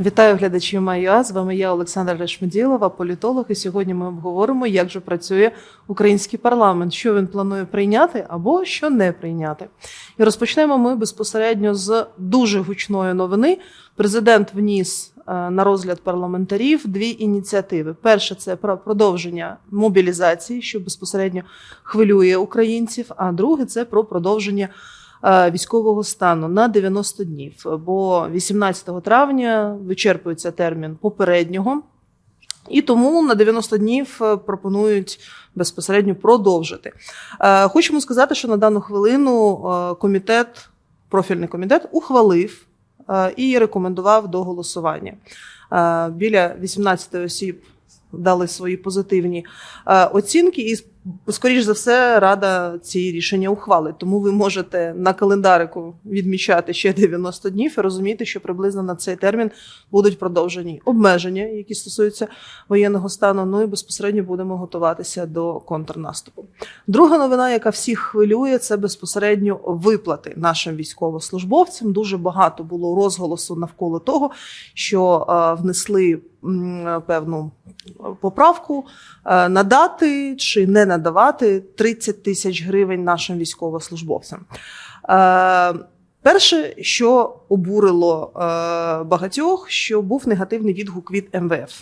Вітаю глядачів Майя. З вами я, Олександра Решмеділова, політолог. І сьогодні ми обговоримо, як же працює український парламент, що він планує прийняти або що не прийняти. І розпочнемо ми безпосередньо з дуже гучної новини. Президент вніс е, на розгляд парламентарів дві ініціативи. Перше це про продовження мобілізації, що безпосередньо хвилює українців. А друге це про продовження військового стану на 90 днів. Бо 18 травня вичерпується термін попереднього. І тому на 90 днів е, пропонують безпосередньо продовжити. Е, Хочемо сказати, що на дану хвилину е, комітет, профільний комітет, ухвалив е, і рекомендував до голосування. Е, Біля 18 осіб дали свої позитивні е, оцінки, і скоріш за все рада ці рішення ухвалить. Тому ви можете на календарику відмічати ще 90 днів і розуміти, що приблизно на цей термін будуть продовжені обмеження, які стосуються воєнного стану. Ну і безпосередньо будемо готуватися до контрнаступу. Друга новина, яка всіх хвилює, це безпосередньо виплати нашим військовослужбовцям. Дуже багато було розголосу навколо того, що е, внесли певну поправку е, надати чи не надавати 30 тисяч гривень нашим військовослужбовцям. Е, Перше, що обурило е, багатьох, що був негативний відгук від МВФ.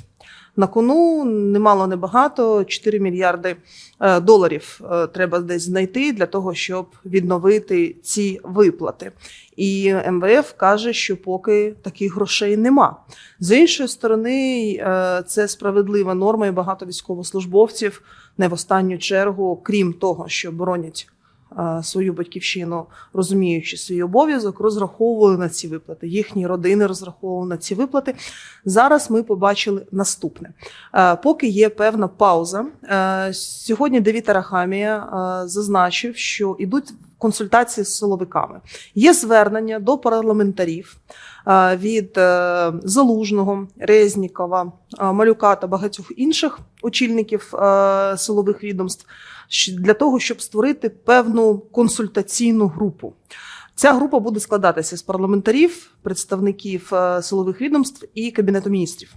На кону немало небагато 4 мільярди е, доларів е, треба десь знайти для того, щоб відновити ці виплати. І МВФ каже, що поки таких грошей нема. З іншої сторони, е, це справедлива норма, і багато військовослужбовців не в останню чергу, крім того, що боронять свою батьківщину, розуміючи свій обов'язок, розраховували на ці виплати. Їхні родини розраховували на ці виплати. Зараз ми побачили наступне. Е, Поки є певна пауза. е, Сьогодні Девіта Рахамія е, зазначив, що йдуть консультації з силовиками. Є звернення до парламентарів е, від е, Залужного, Резнікова, е, Малюка та багатьох інших очільників силових відомств для того, щоб створити певну консультаційну групу. Ця група буде складатися з парламентарів, представників е, силових відомств і кабінету міністрів.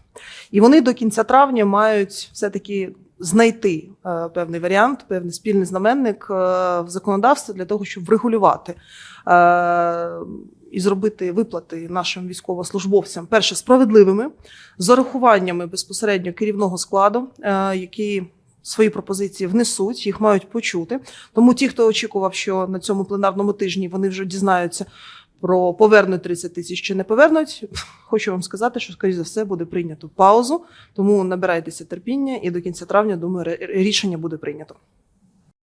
І вони до кінця травня мають все-таки знайти е, певний варіант, певний спільний знаменник е, в законодавстві для того, щоб врегулювати і зробити виплати нашим військовослужбовцям перше справедливими з урахуваннями безпосередньо керівного складу, які свої пропозиції внесуть, їх мають почути. Тому ті, хто очікував, що на цьому пленарному тижні вони вже дізнаються про повернуть 30 тисяч чи не повернуть, хочу вам сказати, що скоріш за все буде прийнято паузу. Тому набирайтеся терпіння, і до кінця травня, думаю, рішення буде прийнято.